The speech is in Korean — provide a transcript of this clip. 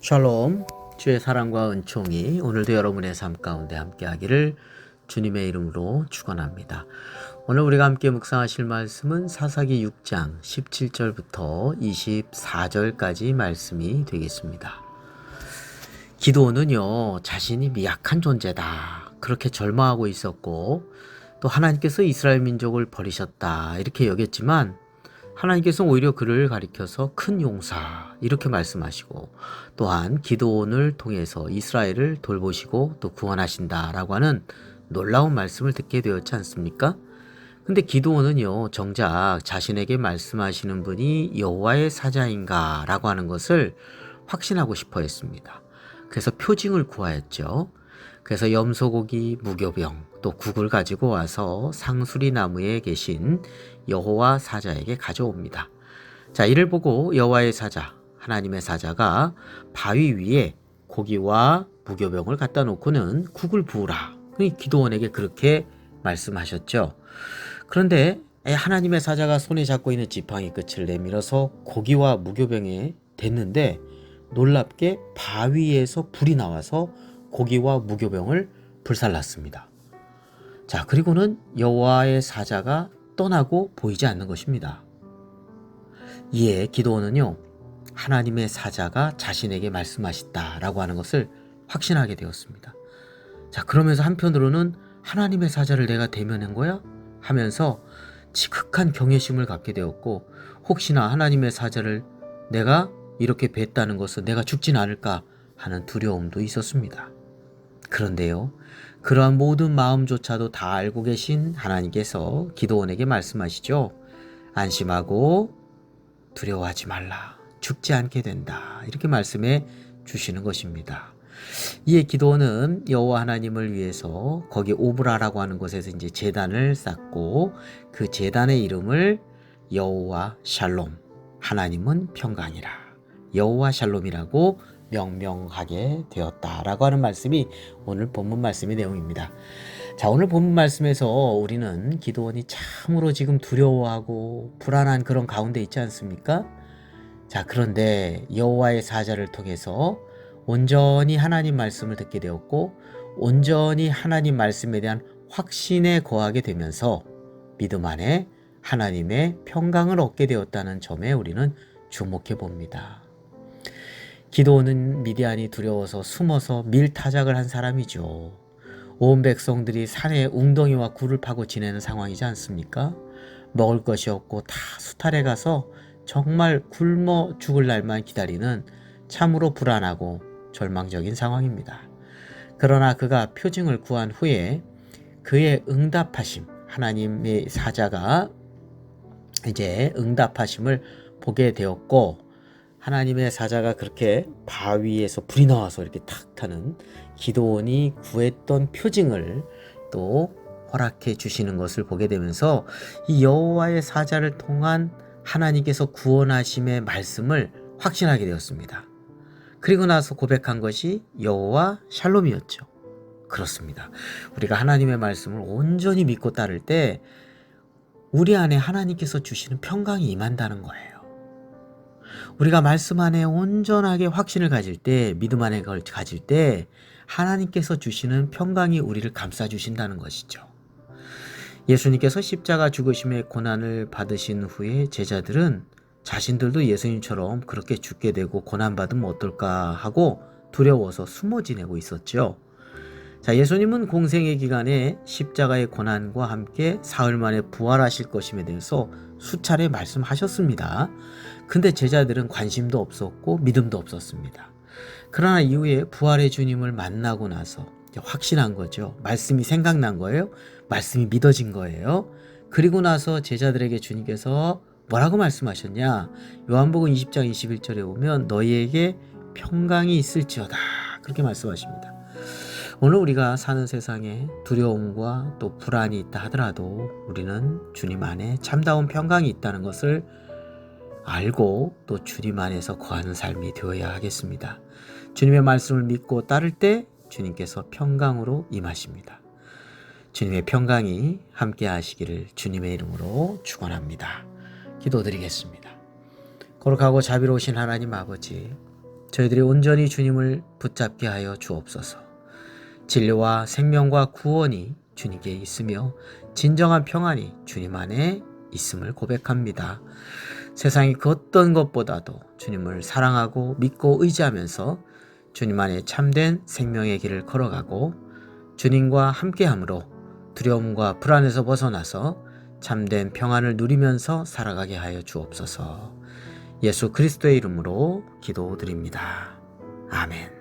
샬롬 주의 사랑과 은총이 오늘도 여러분의 삶 가운데 함께 하기를 주님의 이름으로 축원합니다. 오늘 우리가 함께 묵상하실 말씀은 사사기 6장 17절부터 24절까지 말씀이 되겠습니다. 기도는요 자신이 미약한 존재다 그렇게 절망하고 있었고 또 하나님께서 이스라엘 민족을 버리셨다 이렇게 여겼지만 하나님께서 오히려 그를 가리켜서 큰 용사 이렇게 말씀하시고 또한 기도원을 통해서 이스라엘을 돌보시고 또 구원하신다라고 하는 놀라운 말씀을 듣게 되었지 않습니까? 근데 기도원은요 정작 자신에게 말씀하시는 분이 여호와의 사자인가라고 하는 것을 확신하고 싶어 했습니다. 그래서 표징을 구하였죠. 그래서 염소고기, 무교병, 또 국을 가지고 와서 상수리 나무에 계신 여호와 사자에게 가져옵니다. 자, 이를 보고 여호와의 사자, 하나님의 사자가 바위 위에 고기와 무교병을 갖다 놓고는 국을 부으라. 기도원에게 그렇게 말씀하셨죠. 그런데 하나님의 사자가 손에 잡고 있는 지팡이 끝을 내밀어서 고기와 무교병에 댔는데 놀랍게 바위에서 불이 나와서 고기와 무교병을 불살랐습니다. 자, 그리고는 여호와의 사자가 떠나고 보이지 않는 것입니다. 이에 기도원은요, 하나님의 사자가 자신에게 말씀하셨다라고 하는 것을 확신하게 되었습니다. 자, 그러면서 한편으로는 하나님의 사자를 내가 대면한 거야? 하면서 지극한 경외심을 갖게 되었고, 혹시나 하나님의 사자를 내가 이렇게 뵀다는 것은 내가 죽진 않을까 하는 두려움도 있었습니다. 그런데요, 그러한 모든 마음조차도 다 알고 계신 하나님께서 기도원에게 말씀하시죠. 안심하고 두려워하지 말라. 죽지 않게 된다. 이렇게 말씀해 주시는 것입니다. 이에 기도원은 여호와 하나님을 위해서 거기 오브라라고 하는 곳에서 이제 제단을 쌓고 그 제단의 이름을 여호와 샬롬 하나님은 평강이라 여호와 샬롬이라고 명명하게 되었다라고 하는 말씀이 오늘 본문 말씀의 내용입니다. 자, 오늘 본문 말씀에서 우리는 기도원이 참으로 지금 두려워하고 불안한 그런 가운데 있지 않습니까? 자, 그런데 여호와의 사자를 통해서 온전히 하나님 말씀을 듣게 되었고 온전히 하나님 말씀에 대한 확신에 거하게 되면서 믿음 안에 하나님의 평강을 얻게 되었다는 점에 우리는 주목해 봅니다. 기도는 미디안이 두려워서 숨어서 밀타작을 한 사람이죠. 온 백성들이 산에 웅덩이와 굴을 파고 지내는 상황이지 않습니까? 먹을 것이 없고 다 수탈해 가서 정말 굶어 죽을 날만 기다리는 참으로 불안하고 절망적인 상황입니다. 그러나 그가 표징을 구한 후에 그의 응답하심, 하나님의 사자가 이제 응답하심을 보게 되었고 하나님의 사자가 그렇게 바위에서 불이 나와서 이렇게 탁 타는 기도원이 구했던 표징을 또 허락해 주시는 것을 보게 되면서 이 여호와의 사자를 통한 하나님께서 구원하심의 말씀을 확신하게 되었습니다. 그리고 나서 고백한 것이 여호와 샬롬이었죠. 그렇습니다. 우리가 하나님의 말씀을 온전히 믿고 따를 때 우리 안에 하나님께서 주시는 평강이 임한다는 거예요. 우리가 말씀 안에 온전하게 확신을 가질 때, 믿음 안에 걸 가질 때, 하나님께서 주시는 평강이 우리를 감싸 주신다는 것이죠. 예수님께서 십자가 죽으심의 고난을 받으신 후에 제자들은 자신들도 예수님처럼 그렇게 죽게 되고 고난받으면 어떨까 하고 두려워서 숨어 지내고 있었죠. 자, 예수님은 공생의 기간에 십자가의 고난과 함께 사흘 만에 부활하실 것임에 대해서 수차례 말씀하셨습니다. 근데 제자들은 관심도 없었고 믿음도 없었습니다. 그러나 이후에 부활의 주님을 만나고 나서 확신한 거죠. 말씀이 생각난 거예요. 말씀이 믿어진 거예요. 그리고 나서 제자들에게 주님께서 뭐라고 말씀하셨냐? 요한복음 20장 21절에 보면 너희에게 평강이 있을지어다. 그렇게 말씀하십니다. 오늘 우리가 사는 세상에 두려움과 또 불안이 있다 하더라도 우리는 주님 안에 참다운 평강이 있다는 것을 알고 또 주님 안에서 거하는 삶이 되어야 하겠습니다. 주님의 말씀을 믿고 따를 때 주님께서 평강으로 임하십니다. 주님의 평강이 함께 하시기를 주님의 이름으로 축원합니다. 기도드리겠습니다. 거룩하고 자비로우신 하나님 아버지, 저희들이 온전히 주님을 붙잡게 하여 주옵소서. 진리와 생명과 구원이 주님께 있으며 진정한 평안이 주님 안에 있음을 고백합니다. 세상이 그 어떤 것보다도 주님을 사랑하고 믿고 의지하면서 주님 안에 참된 생명의 길을 걸어가고 주님과 함께함으로 두려움과 불안에서 벗어나서 참된 평안을 누리면서 살아가게 하여 주옵소서. 예수 그리스도의 이름으로 기도드립니다. 아멘.